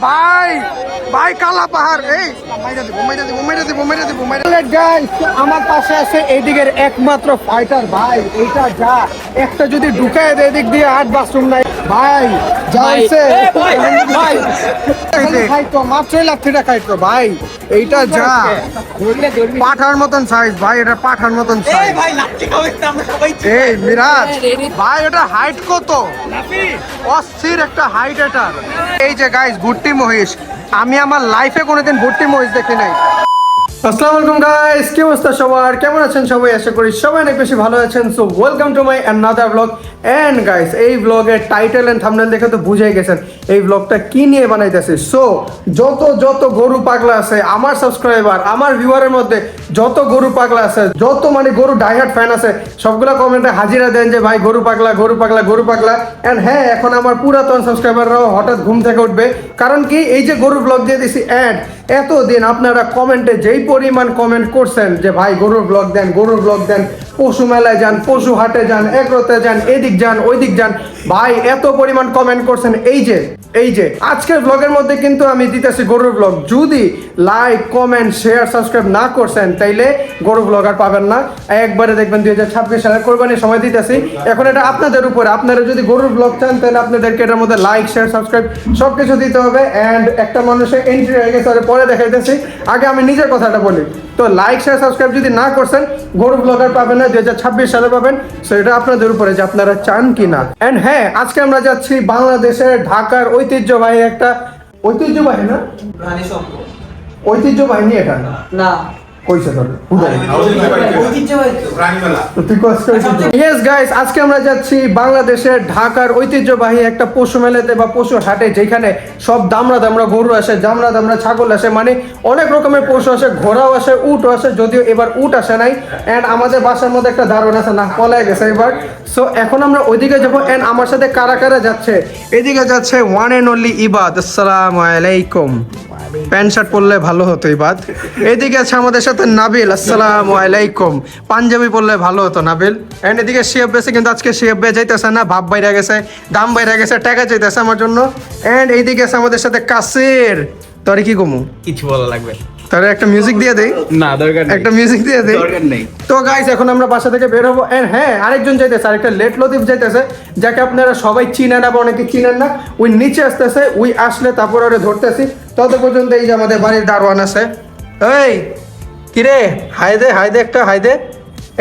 ভাই ভাই কালা পাহাড় এই। মাইরা দিব মাইরা দিব মাইরা দিব মাইরা দিব মাইরা গাইস আমার পাশে আছে এইদিকের একমাত্র ফাইটার ভাই এইটা যা। একটা যদি ঢুকায় দেয় এদিক দিয়ে আট বাথরুম নাই। ভাই যা হইছে ভাই খাইতো মাত্রই লাঠিটা খাইতো ভাই। এইটা যা। পাঠার মতন সাইজ ভাই এটা পাঠার মতন সাইজ এই মিরাজ ভাই এটা হাইট কত? অস্থির একটা হাইট এটা এই যে গাইস ভুট্টি মহিষ। আমি আমার লাইফে কোনোদিন ভর্তি মহিষ দেখি নাই। আসসালামু আলাইকুম গাইস কি অবস্থা সবার? কেমন আছেন সবাই? আশা করি সবাই অনেক বেশি ভালো আছেন। So welcome to my another blog and guys এই ব্লগের টাইটেল এন্ড থামনেল দেখে তো বুঝেই গেছেন। এই ব্লগটা কি নিয়ে বানাইতেছে? সো যত যত গরু পাগলা আছে, আমার সাবস্ক্রাইবার আমার ভিউয়ারের মধ্যে যত গরু পাগলা আছে, যত মানে গরু ডাইহার্ট ফ্যান আছে, সবগুলো কমেন্টে হাজিরা দেন যে, ভাই, গরু পাগলা গরু পাগলা গরু পাগলা। অ্যান্ড হ্যাঁ এখন আমার পুরাতন সাবস্ক্রাইবাররাও হঠাৎ ঘুম থেকে উঠবে। কারণ কি, এই যে গরু ব্লগ দিয়ে দিছি, অ্যাড, এতদিন আপনারা কমেন্টে যেই পরিমাণ কমেন্ট করছেন যে, ভাই, গরুর ব্লগ দেন, গরুর ব্লগ দেন, পশু মেলায় যান, পশু হাটে যান এগ্রোতে যান, এদিক যান ওই দিক যান। ভাই, এত পরিমাণ কমেন্ট করছেন, এই যে এই যে, আজকের ব্লগের মধ্যে কিন্তু আমি দিতেছি গরুর ব্লগ যদি লাইক কমেন্ট শেয়ার সাবস্ক্রাইব না করছেন, তাইলে গরু ব্লগ আর পাবেন না। একবারে দেখবেন দুই হাজার ছাব্বিশ সালে কোরবানির সময় দিতেছি। এখন এটা আপনাদের উপরে। আপনারা যদি গরুর ব্লগ চান, তাহলে আপনাদেরকে এটার মধ্যে লাইক শেয়ার সাবস্ক্রাইব সব কিছু দিতে হবে। অ্যান্ড একটা মানুষের এন্ট্রি হয়ে গেছে পরে দেখাইতেছি। আগে আমি নিজের কথাটা বলি। তো লাইক শেয়ার সাবস্ক্রাইব যদি না করছেন গরু ব্লগার পাবেন না দু হাজার ছাব্বিশ সালে পাবেন। সো এটা আপনাদের উপরে যে আপনারা চান কি না অ্যান্ড হ্যাঁ আজকে আমরা যাচ্ছি বাংলাদেশের ঢাকার ঐতিহ্যবাহী একটা ঐতিহ্যবাহী না? ঐতিহ্যবাহী এটা না। কইছে তোর ইয়েস গাইস আজকে আমরা যাচ্ছি বাংলাদেশের ঢাকার ঐতিহ্যবাহী একটা পশু মেলাতে বা পশু হাটে যেখানে সব দামড়া দামড়া গরু আসে ছাগল আসে মানে অনেক রকমের পশু আসে ঘোড়াও আসে উটও আসে যদিও এবার উট আসে নাই। অ্যান্ড আমাদের বাসার মধ্যে একটা দারুণ আছে না পলায় গেছে এবার। সো এখন আমরা ওইদিকে যাব অ্যান্ড আমার সাথে কারা কারা যাচ্ছে? এদিকে যাচ্ছে ওয়ান অ্যান্ড অনলি ইবাদ আসসালামু আলাইকুম। প্যান্ট শার্ট পরলে ভালো হতো ইবাদ এদিকে আছে আমাদের সাথে নাবিল, আসসালাম আলাইকুম। পাঞ্জাবি পরলে ভালো হতো নাবিল। এন্ড এদিকে শিয়াব বেছে কিন্তু আজকে শিয়াব বে যাইতেছে না, ভাব বাইরে গেছে, দাম বাইরে গেছে, টাকা চাইতেছে আমার জন্য। এন্ড এইদিকে আছে আমাদের সাথে কাসের। তোরে কি কমু? কিছু বলা লাগবে। তোরে একটা মিউজিক দিয়ে দেই। না দরকার নেই। একটা মিউজিক দিয়ে দেই। দরকার নেই। তো গাইস এখন আমরা বাসা থেকে বের হব। এন্ড হ্যাঁ আরেকজন যাইতেছে আরেকটা লেট লতিফ যাইতেছে যাকে আপনারা সবাই চিনেন না বা অনেকে চিনেন না। ওই নিচে আসতেছে ওই আসলে তারপর ওরে ধরতেছি। তত পর্যন্ত এই যে আমাদের বাড়ির দারোয়ান আছে। এই কিরে? হাই দে হাই দে একটা হাই দে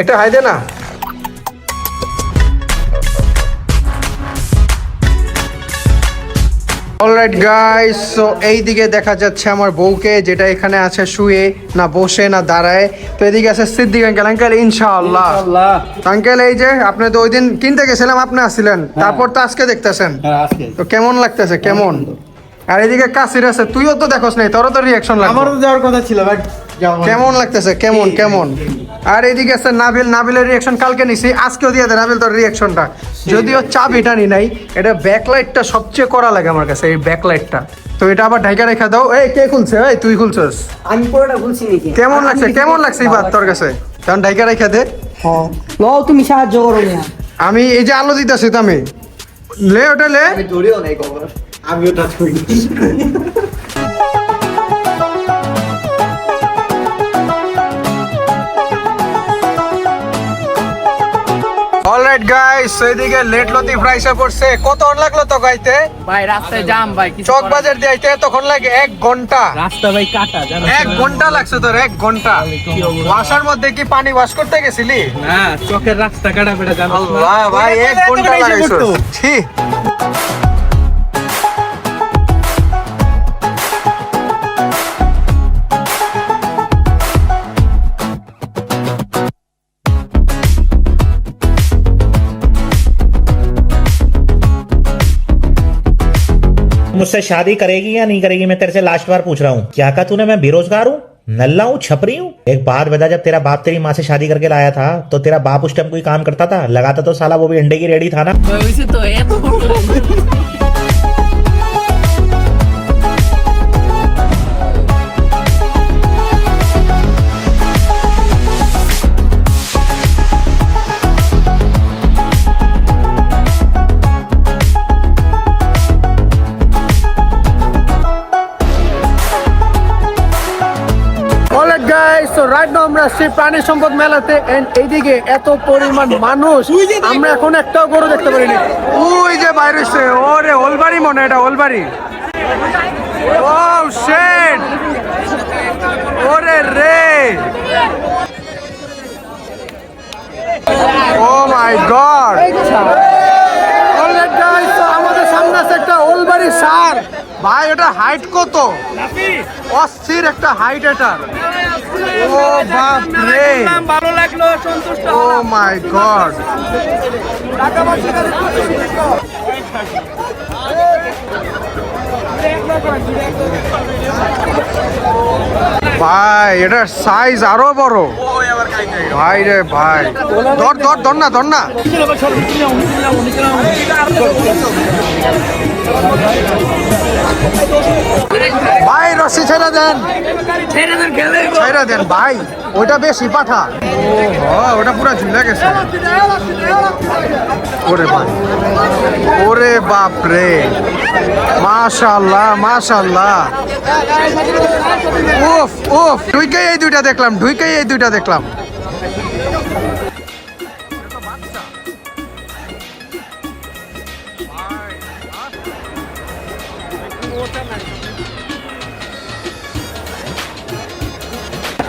একটা হাই দে না? অলরাইট গাইস সো এই দিকে দেখা যাচ্ছে আমার বউকে যেটা এখানে আছে শুয়ে না বসে না দাঁড়ায়। তো এদিকে আছে সিদ্দিক আঙ্কেল আঙ্কেল ইনশাআল্লাহ। আঙ্কেল এই যে আপনি তো ওই দিন কিনতে গেছিলাম আপনি আসছিলেন। তারপর তো আজকে দেখতেছেন। হ্যাঁ তো কেমন লাগতেছে কেমন? আর এদিকে কাসির আছে তুইও তো দেখোস নাই তোরও তো রিয়াকশন লাগবে। আমারও যাওয়ার কথা ছিল বাট কেমন লাগতেছে কেমন কেমন? আর এদিকে আছে নাবিল নাবিলের রিয়াকশন কালকে নিছি আজকেও দিয়ে দে নাবিল তোর রিয়াকশনটা যদিও চাবিটা নি নাই এটা ব্যাকলাইটটা সবচেয়ে করা লাগে আমার কাছে এই ব্যাকলাইটটা তো এটা আবার ঢাকা রেখে দাও। এই কে খুলছে? এই তুই খুলছস? আমি পুরোটা বলছি নাকি? কেমন লাগছে কেমন লাগছে এই তোর কাছে? কারণ ঢাকা রেখে দে। হ্যাঁ। লও তুমি সাহায্য করো না আমি এই যে আলো দিতেছি তো আমি লে ওটা লে। আমি ধরেও নাই খবর আমিও টাচ করি। অলরাইট গাইস লেট পড়ছে। কত লাগল তো গাইতে? ভাই রাস্তায় জাম ভাই চক বাজার দিয়ে তখন লাগে এক ঘণ্টা। রাস্তা ভাই কাটা জানো এক ঘণ্টা লাগছে তোর এক ঘণ্টা। ওয়াশার মধ্যে কি পানি ওয়াশ করতে গেছিলি? না চকের রাস্তা কাটা বেটা জানো আল্লাহ ভাই এক ঘণ্টা লাগাইছো मुझसे शादी करेगी या नहीं करेगी, मैं तेरे से लास्ट बार पूछ रहा हूँ। क्या कहा तूने? मैं बेरोजगार हूँ? नल्ला हूँ? छपरी हूँ? एक बात बता, जब तेरा बाप तेरी माँ से शादी करके लाया था तो तेरा बाप उस टाइम कोई काम करता था? लगाता तो साला, वो भी अंडे की रेडी था ना। तो এত আসছি প্রাণী সম্পদ মেলাতে এইদিকে এত পরিমাণ মানুষ আমরা এখন একটাও গরু দেখতে পারিনি। ওই যে বাইরে ওরে ওলবাড়ি মনে হয় এটা ওলবাড়ি। ও শেট। ওরে রে। Oh my God. আমাদের সামনে আছে একটা ওলবাড়ি সার। ভাই এটা হাইট কত? অস্থির একটা হাইট এটা। ও বাপ রে ভালো লাগল সন্তুষ্ট ও মাই গড ভাই এটার সাইজ আরও বড়। ভাই রে ভাই। ধর ধর ধর না ধর না। ভাই রশি ছেড়ে দেন। ছেড়ে দেন ভাই। ওটা বেশি পাঠা। ও ওটা পুরো ঝুলে গেছে। ওরে বাপ। ওরে বাপ রে। মাশাল্লাহ মাশাল্লাহ। উফ উফ ঢুইকেই এই দুইটা দেখলাম ঢুইকেই এই দুইটা দেখলাম।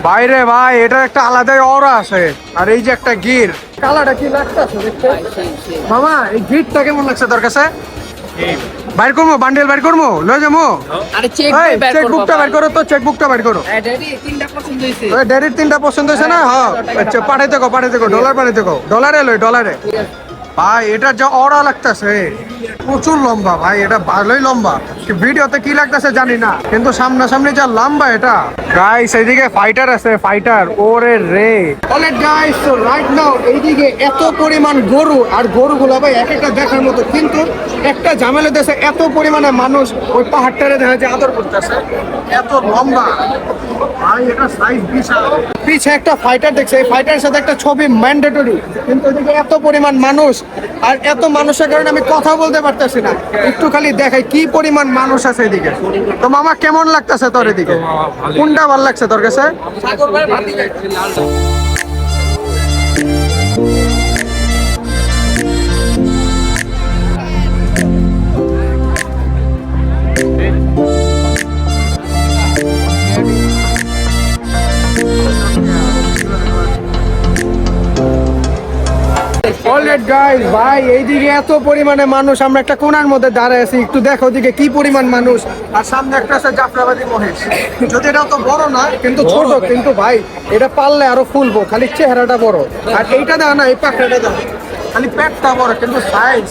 বাইরে ভাই এটা একটা আলাদাই অরা আছে। আর এই যে একটা গির। কালাটা কি লাগতেছে দেখতে? মামা এই গিরটা কেমন লাগছে তোর কাছে? বাইর করব বান্ডেল বাইর করব? লয়ে যাব? আরে চেক এই বুকটা বাইর করো তো চেক বুকটা বাইর করো। ড্যাডি তিনটা পছন্দ হয়েছে। তিনটা পছন্দ হয়েছে না? হ্যাঁ আচ্ছা পাঠাইতে কো পাঠাইতে কো ডলার পাঠাইতে কো। ডলারে লই ডলারে ভাই এটা যা অরা লাগতেছে। প্রচুর লম্বা ভাই এটা ভালোই লম্বা। ভিডিওতে কি লাগতেছে জানি না, কিন্তু সামনাসামনি যা লম্বা এটা। গাইস এইদিকে ফাইটার আছে ফাইটার ওরে রে। অনেক গাইস তো রাইট নাও এইদিকে এত পরিমাণ গরু, আর গরুগুলো ভাই এক একটা দেখার মতো, কিন্তু একটা ঝামেলা দেশে এত পরিমাণে মানুষ ওই পাহাড়টারে দেখা যায় আদর করতেছে। এত লম্বা। ভাই, এটা সাইজ বিশাল। পিছে একটা ফাইটার দেখছে, এই ফাইটারের সাথে একটা ছবি ম্যান্ডেটরি কিন্তু ওদিকে এত পরিমাণ মানুষ, আর এত মানুষের কারণে আমি কথা বলতে পারতেছি না। একটু খালি দেখাই কি পরিমাণ মানুষ আছে এদিকে। তো মামা কেমন লাগতেছে তোর এদিকে? কোনটা ভালো লাগছে তোর কাছে? অলরেড গাইস ভাই এইদিকে এত পরিমাণে মানুষ আমরা একটা কোনার মধ্যে দাঁড়ায় আছি। একটু দেখো ওদিকে কি পরিমাণ মানুষ। আর সামনে একটা আছে জাফরাবাদী মহেশ। যদি এটা তো বড় না কিন্তু ছোট কিন্তু। ভাই এটা পারলে আরও ফুলবো খালি চেহারাটা বড়। আর এইটা দাও না এই পাখড়াটা দাও খালি পেটটা বড় কিন্তু সাইজ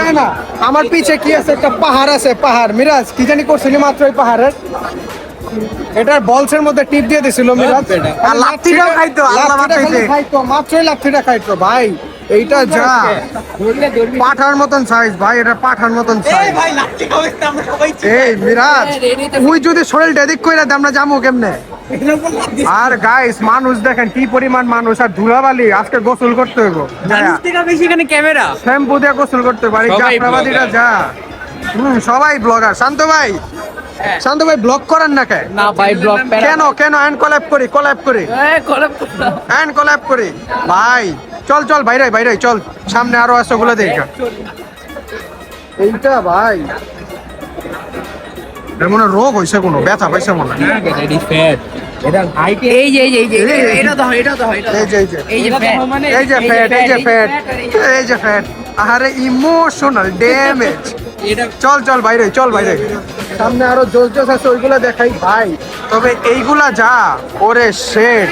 দেয় না। আমার পিছে কি আছে? একটা পাহাড় আছে পাহাড়। মিরাজ কি জানি করছিলি মাত্র এই পাহাড়ের। এটার বলসের মধ্যে টিপ দিয়ে দিছিল মিরাজ। আর লাঠিটাও খাইতো আল্লাহ খাইতো। মাত্রই লাঠিটা খাইতো ভাই। এইটা যা। পাঠার মতন সাইজ ভাই এটা পাঠার মতন সাইজ এই মিরাজ তুই যদি শরীরটা এদিক কইরা দে আমরা যাব কেমনে? আর গাইস মানুষ দেখেন কি পরিমাণ মানুষ আর ধুলাবালি আজকে গোসল করতে হইব। থেকে বেশি এখানে ক্যামেরা শ্যাম্পু দিয়ে গোসল করতে পারি সবাই যা। হুম সবাই ব্লগার শান্ত ভাই শান্ত ভাই ব্লগ করেন না কে? না ভাই ব্লগ কেন কেন এন্ড কলাপ করি কলাপ করি। এন্ড কলাপ করি। ভাই চল চল বাইরে বাইরে চল। সামনে আরও আছে ওগুলো দেখ। এইটা ভাই। এর মনে রোগ হয়েছে কোনো ব্যথা পাইছে মনে এই যে এই যে এই যে এটা দাও এটা দাও এটা এই যে এই যে। এই যে এই যে ফ্যাট এই যে ফ্যাট এই যে ফ্যাট আরে ইমোশনাল ড্যামেজ চল চল বাইরে চল বাইরে। সামনে আরও জোস জোস আছে ওইগুলা দেখাই ভাই। তবে এইগুলা যা ওরে শেট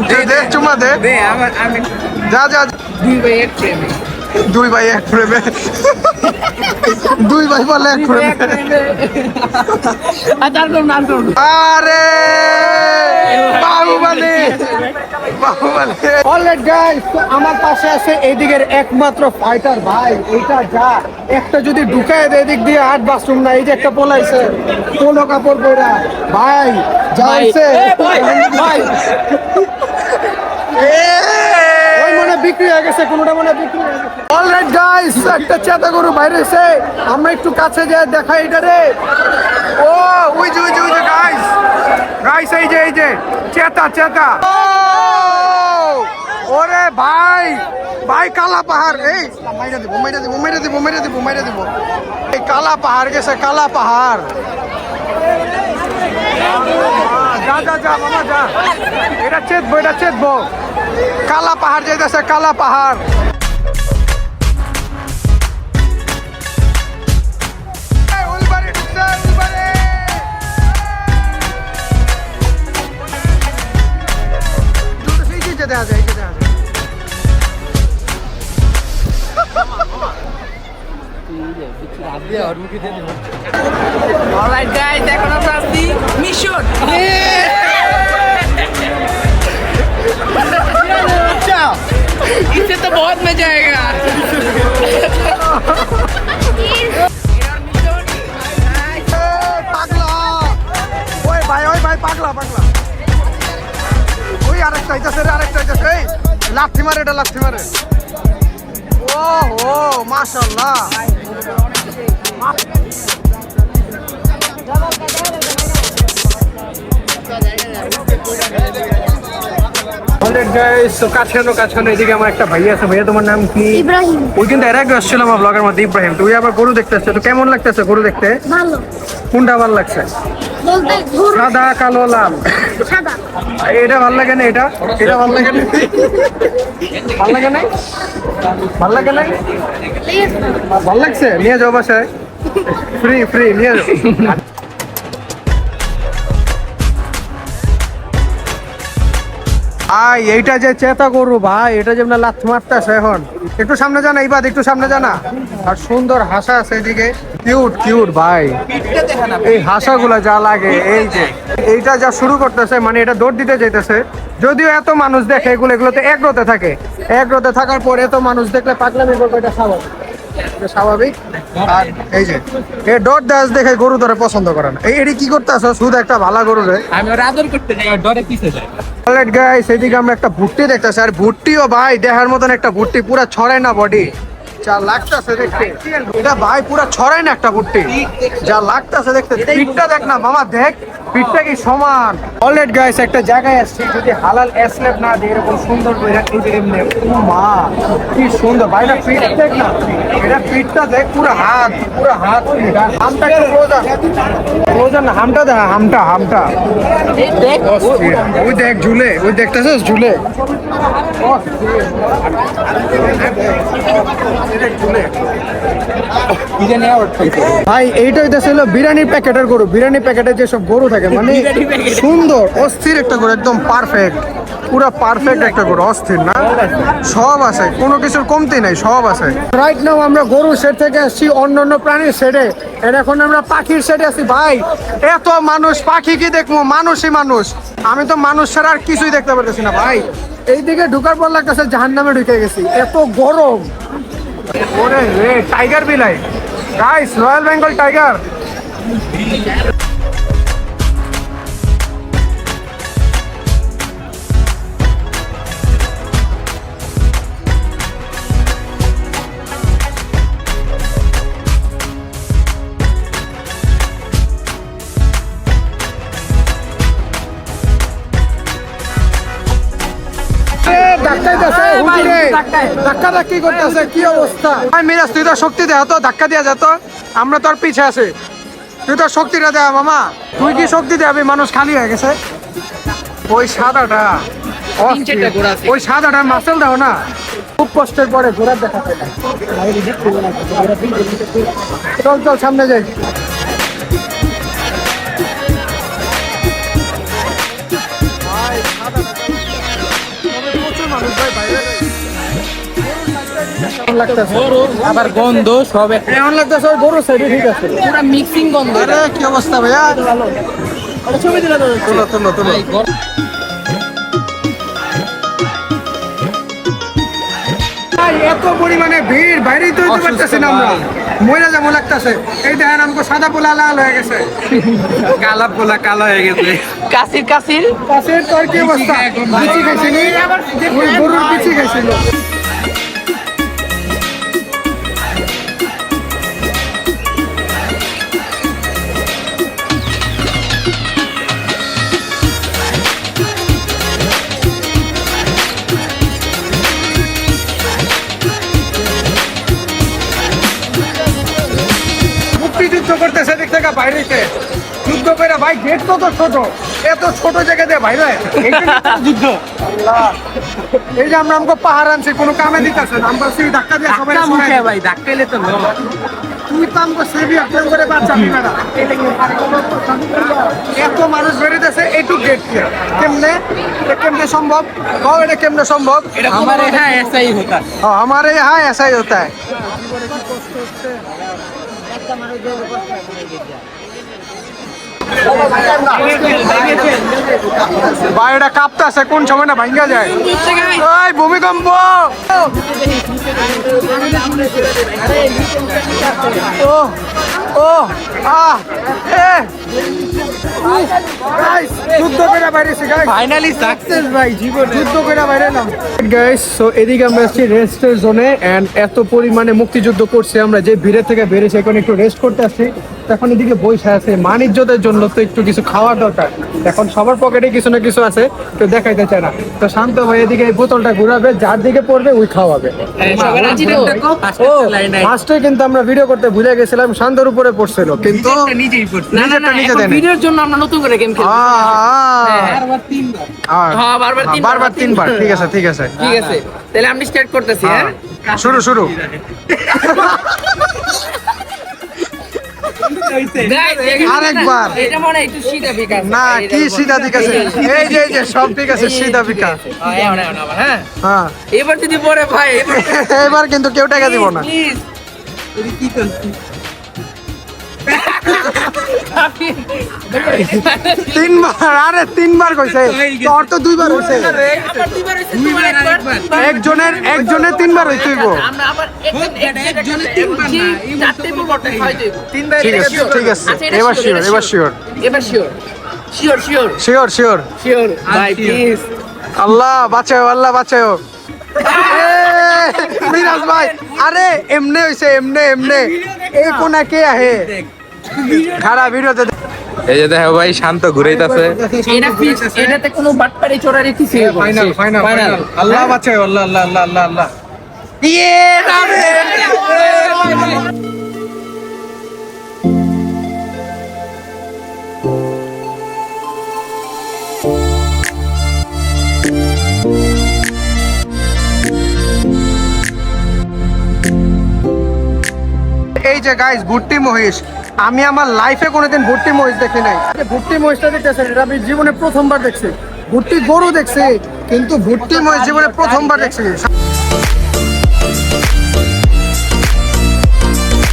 দে দে চুমা দে। দে আমার আমি যা যা। দুই ভাই এক প্রেমে। দুই ভাই এক প্রেমে। দুই ভাই বলে এক প্রেমে। আর তারপর নাম করুন আরে! বাহুবলী! বাহুবলী! অলরেড গাইস আমার পাশে আছে এদিকের একমাত্র ফাইটার ভাই। এটা যা। একটা যদি ঢুকায় দেয় এদিক দিয়ে আট বাথরুম না এই যে একটা পোলাইছে পোলো কাপড় পরা ভাই যা ভাই, হইছে। এ ভাই, ভাই। ওই মনে বিক্রি হয়ে গেছে কোনোটা মনে বিক্রি হয়ে গেছে। অলরাইট গাইস একটা চেতা গরু বাইরে এসে আমরা একটু কাছে দেখাই এটা রে। ও ওই যে ওই যে ওই যে গাইস গাইস এই যে এই যে চেতা ওরে ভাই ভাই কালা পাহাড়। এই মাইরা দিব মাইরা দিব মাইরা দিব মাইরা দিব মাইরা দিব। এই কালা পাহাড় গেছে কালা পাহাড়। যা যা যা মামা যা এটা চেতবো এটা চেতবো কালা পাহাড় যেতেছে কালা পাহাড় এই, উলবাড়ি অলরাইট গাইস এখন আমরা আসছি মিশন इससे तो बहुत मजा आएगा এই, পাগলা ওই ভাই ওই ভাই পাগলা পাগলা ওই আরেকটা হইতাছে রে আরেকটা হইতাছে এই লাথি মারে এটা লাথি মারে ও ও এদিকে আমার একটা ভাই আছে। ভাইয়া তোমার নাম কি? ইব্রাহিম। ওই কিন্তু এর আগে আসছিল আমার ব্লগের মধ্যে ইব্রাহিম। তুই আবার গরু দেখতেছে তো কেমন লাগতেছে গরু দেখতে? ভালো। কোনটা ভালো লাগছে? সাদা কালো লাল। সাদা। এটা ভালো লাগে না এটা? এটা ভালো লাগে না? ভালো লাগে না ভালো লাগে না ভালো লাগছে? নিয়ে যাও বাসায়। ফ্রি ফ্রি নিয়ে যাও। ভাই এইটা যে চেতা গরু ভাই এটা যে লাথ মারতেছে এখন। একটু সামনে জানা এইবার একটু সামনে জানা। আর সুন্দর হাসা আছে এদিকে। কিউট কিউট ভাই। এই হাসাগুলো যা লাগে এই যে। এইটা যা শুরু করতেছে মানে এটা দৌড় দিতে যাইতেছে যদিও এত মানুষ দেখে এগুলো এগুলোতে একরোতে থাকে। একরোতে থাকার পর এত মানুষ দেখলে পাগলামি করবে এটা স্বাভাবিক। স্বাভাবিক। আর এই যে এ ডট দাস দেখে গরু ধরে পছন্দ করে না। এই এটি কি করতে আসো শুধু একটা ভালো গরু রে। আমি ওর আদর করতে যাই আর ডরে পিছে যাই অলরাইট গাইস এদিকে আমরা একটা ভুট্টি দেখতেছি। আর ভুট্টিও ভাই দেখার মতন একটা ভুট্টি পুরা ছড়ায় না বডি যা লাগতাছে দেখতে। এটা ভাই পুরা ছড়ায় না একটা ভুট্টি যা লাগতাছে দেখতে। পিঠটা দেখ না মামা, দেখ, পিঠটা কি সমান। অলরেড গাইস একটা জায়গায় আসছি, যদি হালাল এসলেপ না দিয়ে, এরকম সুন্দর করে এই যে এমনি। মা কি সুন্দর। ভাই না পিঠ দেখ না। এটা পিঠটা দেখ, পুরো হাত পুরো হাত। হামটা একটু ক্লোজার ক্লোজার না, হামটা দেখ হামটা হামটা। ওই দেখ, ঝুলে। ওই দেখতেছিস, ঝুলে। ভাই এইটা হইতেছে হলো বিরিয়ানির প্যাকেটের গরু। বিরিয়ানি প্যাকেটের যেসব গরু থাকে মানে সুন্দর অস্থির একটা গরু একদম পারফেক্ট পুরো পারফেক্ট একটা গরু অস্থির না? সব আছে কোনো কিছুর কমতি নাই সব আছে। রাইট নাও আমরা গরু সেট থেকে আসছি অন্য অন্য প্রাণীর সেটে এখন আমরা পাখির সেটে আছি। ভাই এত মানুষ পাখি কি দেখব? মানুষই মানুষ। আমি তো মানুষ ছাড়া আর কিছুই দেখতে পারতেছি না ভাই। এইদিকে ঢুকার পর লাগতেছে জাহান নামে ঢুকে গেছি। এত গরম। ওরে টাইগার বিলাই। গাইস রয়্যাল বেঙ্গল টাইগার ধাক্কা ধাক্কি করতেছে কি অবস্থা? মিরাজ তুই তো শক্তি দেহ তো ধাক্কা দিয়া যেত আমরা তোর পিছে আছি। তুই তো শক্তিটা দেয়া মামা। তুই কি শক্তি দেয়াবি মানুষ খালি হয়ে গেছে। ওই সাদাটা। ওই সাদাটা মাসেল দাও না। খুব কষ্টের পরে ঘোরার দেখা চল চল সামনে যাই। লাগতেছে। আবার গন্ধ সব এমন লাগতেছে ওই গরু সাইডে ঠিক আছে। পুরো মিক্সিং গন্ধ। আরে কি অবস্থা ভাইয়া? ছবি দিলে তুলো তুলো তুলো। এত পরিমাণে ভিড় বাইরেই তো হইতে পারতেছি না আমরা। মহিলা যেমন লাগতেছে। এই দেখেন আমাকে সাদা পোলা লাল হয়ে গেছে। কালা পোলা কালো হয়ে গেছে। কাসির কাসির কাশির তোর কি অবস্থা? গরুর পিচি খাইছিল। গেট তো তো ছোট। এত ছোট জায়গাতে ভাইরা যুদ্ধ। এই যে আমরা আমকে পাহাড় আনছি কোনো কামে দিতেছে আমরা সেই ধাক্কা দিয়ে সবাই মুখে ভাই ধাক্কা এলে তো তুই তো আমকে সেবি অর্জন করে বাচ্চা মেয়েরা এত মানুষ বেরিয়েছে এইটু গেট দিয়ে কেমনে? কেমনে সম্ভব? গাও এটা কেমনে সম্ভব? বাইরেটা কাঁপতেছে কোন সময় না ভাঙ্গা যায়? ভূমিকম্প! ও! ও আহ এ Guys, যুদ্ধ করে বাইরেছি গাইস ফাইনালি সাকসেস ভাই জীবনে যুদ্ধ করে বাইরে এলাম গাইস সো এদিকে আমরা আছি রেস্টের জোনে এন্ড এত পরিমাণে মুক্তিযুদ্ধ করছে আমরা যে ভিড়ের থেকে বেরিয়েছি এখন একটু রেস্ট করতে আসছি। এখন এদিকে বসে আছে মানিজ্যদের জন্য তো একটু কিছু খাওয়ার দরকার। এখন সবার পকেটে কিছু না কিছু আছে তো দেখাইতে চায় না। তো শান্ত ভাই এদিকে এই বোতলটা ঘুরাবে যার দিকে পড়বে ওই খাওয়াবে। ও ফার্স্টে কিন্তু আমরা ভিডিও করতে ভুলে গেছিলাম শান্তর উপরে পড়ছিল কিন্তু নিজেরটা নিজে ভিডিওর জন্য আমরা নতুন করে গেম আহ, বারবার তিনবার। হ্যাঁ, বারবার তিনবার। বারবার তিনবার। ঠিক আছে ঠিক আছে। ঠিক আছে। তাহলে আমি স্টার্ট করতেছি হ্যাঁ। শুরু শুরু। আরেকবার। না, এটা মনে হয় একটু সিধা বিকাশ। না কি এই যে এই যে সব ঠিক আছে সিধা বিকা হ্যাঁ। হ্যাঁ। এবার যদি পরে ভাই এবার কিন্তু কেউ টাকা দিব না। তিনবার আরে তিনবার কইছে। তোর তো দুইবার হইছে। একজনের একজনের তিনবার ঠিক আছে ঠিক আছে। এবার শিওর এবার শিওর এবার sure sure sure sure sure sure ভাই প্লিজ আল্লাহ বাঁচাও আল্লাহ বাঁচাও। মিরাজ ভাই আরে এমনে হইছে এমনে এমনে। এই কোনা কে আহে? খারাপ ভিডিওতে এই যে দেখো ভাই শান্ত ঘুরাইতাছে। এটা ফিক্স এটাতে কোনো বাটপারি চোরারি কিছু ফাইনাল ফাইনাল ফাইনাল আল্লাহ বাঁচায় আল্লাহ আল্লাহ আল্লাহ আল্লাহ আল্লাহ। ইয়ে রে এই যে গাইস ভুট্টি মহিষ। আমি আমার লাইফে কোনোদিন ভুট্টি মহিষ দেখি নাই। আরে ভুট্টি মহিষটা দেখতেছেন এটা আমি জীবনে প্রথমবার দেখছি। ভুট্টি গরু দেখছি কিন্তু ভুট্টি মহিষ জীবনে প্রথমবার দেখছি।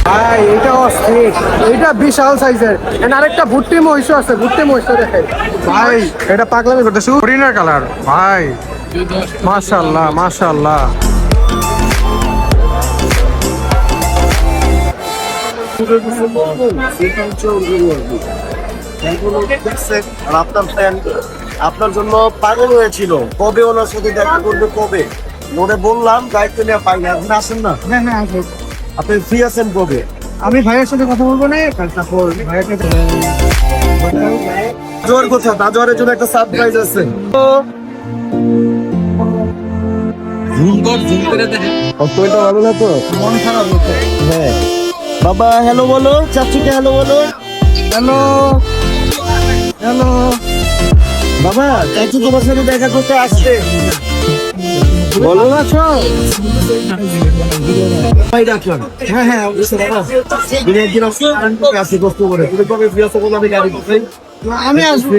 ভাই এটা অস্থির। এটা বিশাল সাইজের এন্ড আরেকটা ভুট্টি মহিষও আছে ভুট্টি মহিষটা দেখে ভাই এটা পাগলামি করতেছে? হরিণের কালার ভাই মাশাআল্লাহ মাশাআল্লাহ। আর আপনার ফ্যান আপনার জন্য পাগল হয়েছিল। কবে ওনার সাথে দেখা করবে কবে? ওরে বললাম দায়িত্ব নিয়ে পাইনি আপনি আসেন না? হ্যাঁ হ্যাঁ আসো। আপনি ফ্রি আছেন কবে? আমি ভাইয়ের সাথে কথা বলব না তারপর ভাইয়ের সাথে তাজওয়ার কোথায়? তাজওয়ারের জন্য একটা সারপ্রাইজ আছে। অত্যন্ত ভালো না তো? মন খারাপ হ্যাঁ। বাবা হ্যালো বলো। চাচুকে হ্যালো বলো। হ্যালো হ্যালো বাবা চাচু তোমার সাথে দেখা করতে আসছে। বলো আছো ডাকলাম হ্যাঁ হ্যাঁ আমি আসব।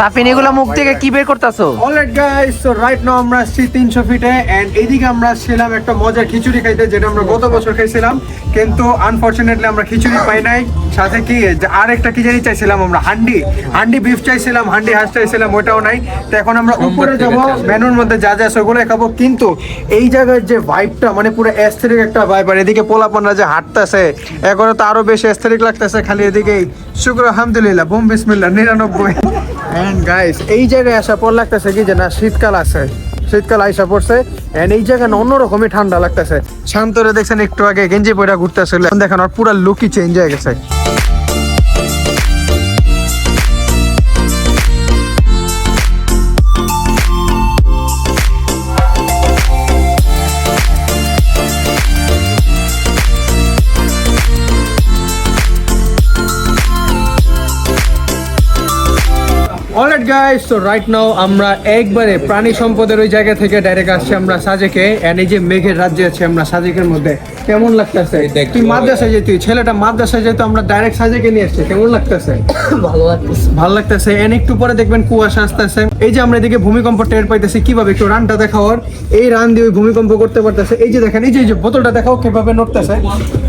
সাফিন এগুলো মুখ থেকে কি বের করতেছো? Alright guys so right now আমরা আসছি তিনশো ফিটে এন্ড এইদিকে আমরা ছিলাম একটা মজার খিচুড়ি খাইতে যেটা আমরা গত বছর খাইছিলাম। কিন্তু আনফরচুনেটলি আমরা খিচুড়ি পাই নাই। সাথে কি যে আরেকটা কি জানি চাইছিলাম আমরা হান্ডি। হান্ডি বিফ চাইছিলাম হান্ডি হাঁস চাইছিলাম ওটাও নাই। তো এখন আমরা উপরে যাব মেনুর মধ্যে যা যা আছে ওগুলো খাব। কিন্তু এই জায়গার যে ভাইবটা মানে পুরো অ্যাস্থেটিক একটা ভাইব আর এদিকে পোলাপনরা যে হাঁটতেছে এখন তো আরও বেশি অ্যাস্থেটিক লাগতেছে খালি এদিকে শুক্র আলহামদুলিল্লাহ বোম বিসমিল্লাহ নিরানব্বই। গাইস এই জায়গায় কি যে না, শীতকাল শীতকাল আইসা এন্ড এই জায়গায় অন্যরকমই ঠান্ডা লাগতেছে। শান্তরে দেখছেন একটু আগে গেঞ্জি পয়টা ঘুরতেছিল দেখেন আর পুরা লুকই চেঞ্জ হয়ে গেছে। গাইস তো রাইট নাও আমরা একবারে প্রাণী সম্পদের ওই জায়গা থেকে ডাইরেক্ট আসছি আমরা সাজেকে এন্ড এই যে মেঘের রাজ্যে আছি আমরা সাজেকের মধ্যে। কেমন লাগতেছে? তুই মাদ্রাসায় যেতি ছেলেটা মাদ্রাসায় যেত আমরা ডাইরেক্ট সাজেকে নিয়ে আসছি কেমন লাগতেছে? ভালো লাগতেছে। ভালো লাগতেছে। এন একটু পরে দেখবেন কুয়াশা আসতেছে। এই যে আমরা এদিকে ভূমিকম্প টের পাইতেছি কীভাবে একটু রানটা দেখাও ওর। এই রান দিয়ে ওই ভূমিকম্প করতে পারতেছে। এই যে দেখেন এই যে এই যে বোতলটা দেখাও কীভাবে নড়তেছে।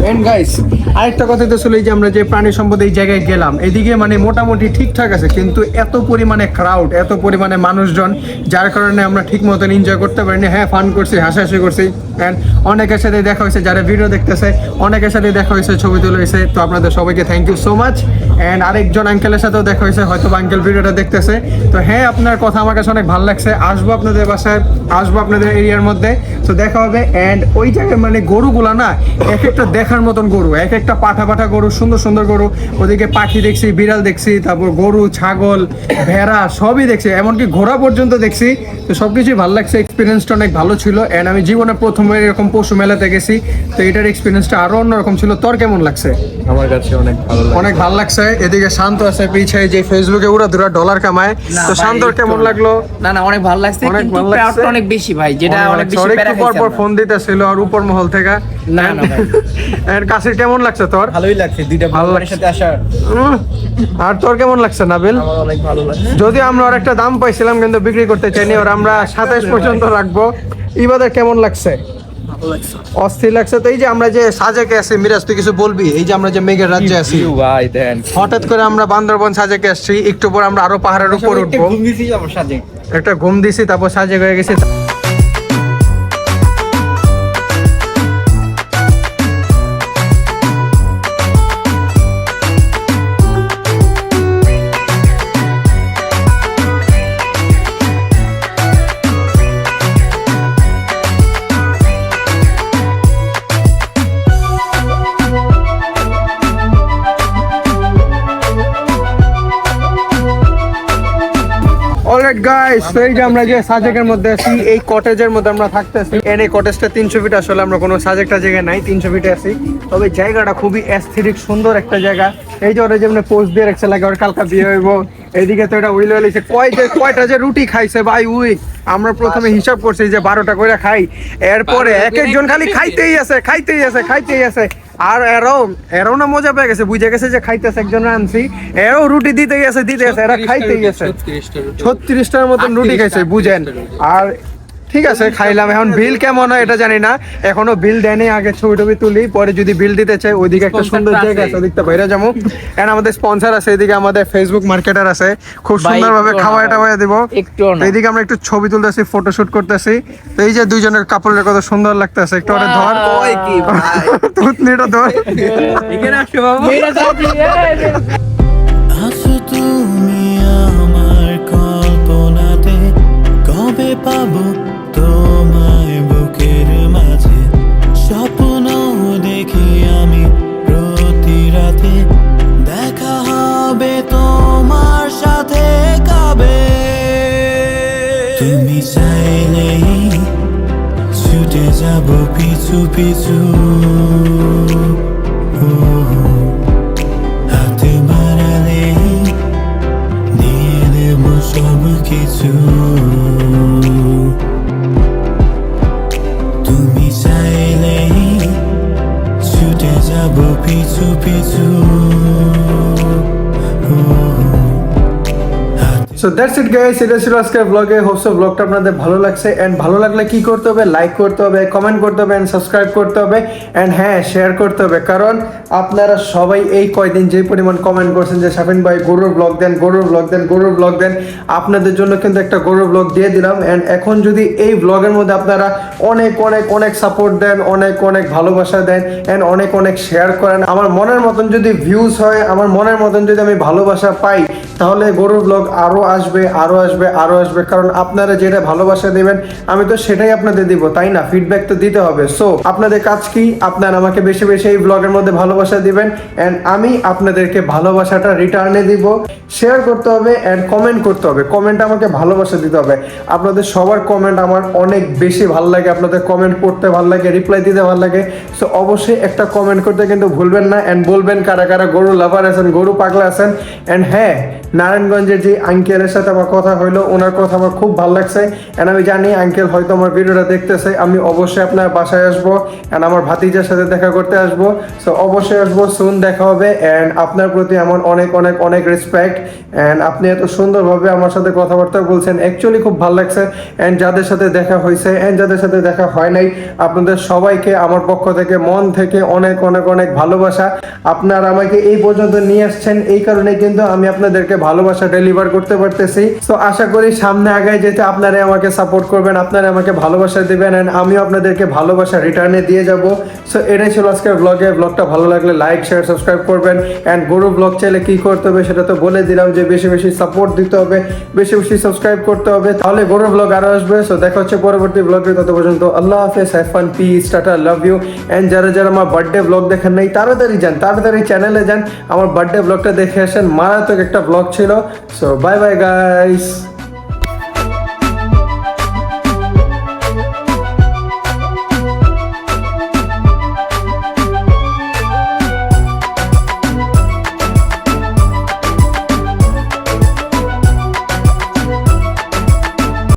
এন্ড গাইস আরেকটা কথা তো ছিল এই যে আমরা যে প্রাণী সম্পদ এই জায়গায় গেলাম এদিকে মানে মোটামুটি ঠিকঠাক আছে কিন্তু এত পরিমাণে ক্রাউড এত পরিমাণে মানুষজন যার কারণে আমরা ঠিক মতন এনজয় করতে পারিনি। হ্যাঁ ফান করছি হাসাহাসি করছি। অ্যান্ড অনেকের সাথে দেখা হয়েছে যারা ভিডিও দেখতেছে, অনেকের সাথে দেখা হয়েছে, ছবি তুলে হয়েছে, তো আপনাদের সবাইকে thank you so much and আরেকজন আঙ্কেলের সাথেও দেখা হয়েছে, হয়তো আঙ্কেল ভিডিওটা দেখতেছে। তো হ্যাঁ আপনার কথা আমার কাছে অনেক ভালো লাগছে। আসব আপনাদের বাসায়, আসব আপনাদের এরিয়ার মধ্যে। তো দেখা হবে অ্যান্ড ওই জায়গায় মানে গরুগুলা না, এক একটা দেখার মতন গরু, এক একটা পাঠা পাঠা গরু, সুন্দর সুন্দর গরু। ওদিকে পাখি দেখছি, বিড়াল দেখছি, তারপর গরু, ছাগল, ভেড়া, সবই দেখছি। এমনকি ঘোড়া পর্যন্ত দেখছি। তো সব কিছুই ভালো লাগছে এক্সপিরিয়েন্সটা অনেক ভালো ছিল। অ্যান্ড আমি জীবনে প্রথমবার এরকম পশু মেলাতে গেছি। তো এটার এক্সপিরিয়েন্সটা আরও অন্যরকম ছিল। তোর কেমন লাগছে? আমার কাছে অনেক ভালো লাগে অনেক ভালো লাগছে। এদিকে শান্ত আছে পিছিয়ে যে ফেসবুকে উড়া দুরা ডলার কামায়। তো শান্তর কেমন লাগল? না না অনেক ভালো লাগছে অনেক কিন্তু ভালো লাগছে। অনেক বেশি ভাই যেটা অনেক বেশি প্যারা পর পর ফোন দিতেছিল আর উপর মহল থেকে। না, না ভাই। এর কাছে কেমন লাগছে তোর? ভালোই লাগছে দুইটা ভালো লাগছে। সাথে আসা আর তোর কেমন লাগছে নাবিল? অনেক ভালো লাগছে। যদি আমরা ওর একটা দাম পাইছিলাম কিন্তু বিক্রি করতে চাইনি ওর আমরা সাতাইশ পর্যন্ত রাখব। ইবাদের কেমন লাগছে? অস্থির লাগছে। তো এই যে আমরা যে সাজেকে আছি মিরাজ তুই কিছু বলবি? এই যে আমরা যে মেঘের রাজ্যে আছি ভাই দেন। হঠাৎ করে আমরা বান্দরবন সাজেকে আসছি একটু পর আমরা আরও পাহাড়ের উপর উঠবো। একটা ঘুম দিছি তারপর সাজে হয়ে গেছি। গাইস তো এই যে আমরা যে সাজেকের মধ্যে আছি এই কটেজের মধ্যে আমরা থাকতেছি। এন এই কটেজটা তিনশো ফিট আসলে আমরা কোনো সাজেকটা জায়গায় নাই তিনশো ফিটে আছি। তবে জায়গাটা খুবই অ্যাস্থেটিক সুন্দর একটা জায়গা। এই যে ওরা যেমন পোস্ট দিয়ে রাখছে লাগে ওর কালকা বিয়ে হইব। এইদিকে তো এটা উইল হইলেছে কয় যে কয়টা যে রুটি খাইছে ভাই উই আমরা প্রথমে হিসাব করছি যে বারোটা করে খাই। এরপরে এক একজন খালি খাইতেই আছে খাইতেই আছে খাইতেই আছে। আর এরাও এরাও না মজা পেয়ে গেছে বুঝে গেছে যে খাইতেছে একজন আনছি। এরাও রুটি দিতে গেছে দিতে গেছে এরা খাইতে গেছে। ছত্রিশটার মতন রুটি খাইছে বুঝেন। আর ঠিক আছে খাইলাম। এখন বিল কেমন হয় এটা জানি না। এখনও বিল দেয়নি আগে ছবি টবি তুলি পরে যদি বিল দিতে চাই ওইদিকে একটা সুন্দর জায়গা আছে। ওদিকটা বাইরে যাব। এন্ড আমাদের স্পন্সর আছে এদিকে আমাদের ফেসবুক মার্কেটার আছে। খুব সুন্দর ভাবে খাওয়া। টাওয়া দিব। এইদিকে আমরা একটু ছবি তুলতেছি ফটোশুট করতেছি। তো এই যে দুইজনের কাপড়ের কত সুন্দর লাগতেছে একটু ওটা ধর। কি তুতনিটা ধর। এখানে আসো বাবু। তুমি আমার কল্পনাতে কবে পাবো কবে তুমি চাইলেই ছুটে যাব পিছু পিছু। হাতে বাড়ালে দিয়ে দেব সব কিছু। তুমি চাইলেই ছুটে যাব পিছু পিছু। সো দ্যাটস ইট গাইস এটা ছিল আজকের ব্লগে হোপসো ব্লগটা আপনাদের ভালো লাগছে। এন্ড ভালো লাগলে কি করতে হবে? লাইক করতে হবে কমেন্ট করতে হবে এন্ড সাবস্ক্রাইব করতে হবে। এন্ড হ্যাঁ শেয়ার করতে হবে। কারণ আপনারা সবাই এই কয়দিন যে পরিমাণ কমেন্ট করছেন যে, শাফিন ভাই, গরুর ব্লগ দেন, গরুর ব্লগ দেন, গরুর ব্লগ দেন। আপনাদের জন্য কিন্তু একটা গরুর ব্লগ দিয়ে দিলাম। এন্ড এখন যদি এই ব্লগের মধ্যে আপনারা অনেক অনেক অনেক সাপোর্ট দেন, অনেক অনেক ভালোবাসা দেন এন্ড অনেক অনেক শেয়ার করেন, আমার মনের মতন যদি ভিউজ হয়, আমার মনের মতন যদি আমি ভালোবাসা পাই, তাহলে গরুর ব্লগ আরও আসবে আরও আসবে আরও আসবে। কারণ আপনারা যেটা ভালোবাসা দেবেন, আমি তো সেটাই আপনাদের দিব, তাই না? ফিডব্যাক তো দিতে হবে। সো আপনাদের কাজ কি? আপনারা আমাকে বেশি বেশি এই ব্লগের মধ্যে ভালোবাসা দিবেন অ্যান্ড আমি আপনাদেরকে ভালোবাসাটা রিটার্নে দিব। শেয়ার করতে হবে অ্যান্ড কমেন্ট করতে হবে। কমেন্ট আমাকে ভালোবাসা দিতে হবে। আপনাদের সবার কমেন্ট আমার অনেক বেশি ভালো লাগে। আপনাদের কমেন্ট পড়তে ভালো লাগে রিপ্লাই দিতে ভালো লাগে। সো অবশ্যই একটা কমেন্ট করতে কিন্তু ভুলবেন না অ্যান্ড বলবেন কারা কারা গরু লাভার আছেন, গরু পাগলা আছেন। অ্যান্ড হ্যাঁ নারায়ণগঞ্জের যে আঙ্কেল আঙ্কেলের সাথে আমার কথা হইল, ওনার কথা আমার খুব ভালো লাগছে। অ্যান্ড আমি জানি আঙ্কেল হয়তো আমার ভিডিওটা দেখতেছে, আমি অবশ্যই আপনার বাসায় আসব অ্যান্ড আমার ভাতিজার সাথে দেখা করতে আসব। সো অবশ্যই আসব সুন দেখা হবে অ্যান্ড আপনার প্রতি আমার অনেক অনেক অনেক রেসপেক্ট অ্যান্ড আপনি এত সুন্দরভাবে আমার সাথে কথাবার্তা বলছেন অ্যাকচুয়ালি খুব ভালো লাগছে। অ্যান্ড যাদের সাথে দেখা হয়েছে অ্যান্ড যাদের সাথে দেখা হয় নাই, আপনাদের সবাইকে আমার পক্ষ থেকে মন থেকে অনেক অনেক অনেক ভালোবাসা। আপনারা আমাকে এই পর্যন্ত নিয়ে আসছেন, এই কারণে কিন্তু আমি আপনাদেরকে ভালোবাসা ডেলিভার করতে পারতেছি তো আশা করি সামনে আগায় যেতে আপনারা আমাকে সাপোর্ট করবেন আপনারা আমাকে ভালোবাসা দিবেন অ্যান্ড আমিও আপনাদেরকে ভালোবাসা রিটার্নে দিয়ে যাব। সো এটাই ছিল আজকের ব্লগে ব্লগটা ভালো লাগলে লাইক শেয়ার সাবস্ক্রাইব করবেন অ্যান্ড গরু ব্লগ চাইলে কি করতে হবে সেটা তো বলে দিলাম যে বেশি বেশি সাপোর্ট দিতে হবে, বেশি বেশি সাবস্ক্রাইব করতে হবে। তাহলে গরু ব্লগ আরও আসবে। সো দেখা হচ্ছে পরবর্তী ব্লগে তত পর্যন্ত আল্লাহ হাফেজ have fun peace tata love you and যারা যারা আমার বার্থডে ব্লগ দেখেন নাই, তাড়াতাড়ি যান, তাড়াতাড়ি চ্যানেলে যান। আমার বার্থডে ব্লগটা দেখে আসেন। মারাত্মক একটা ব্লগ ছিল। So bye bye guys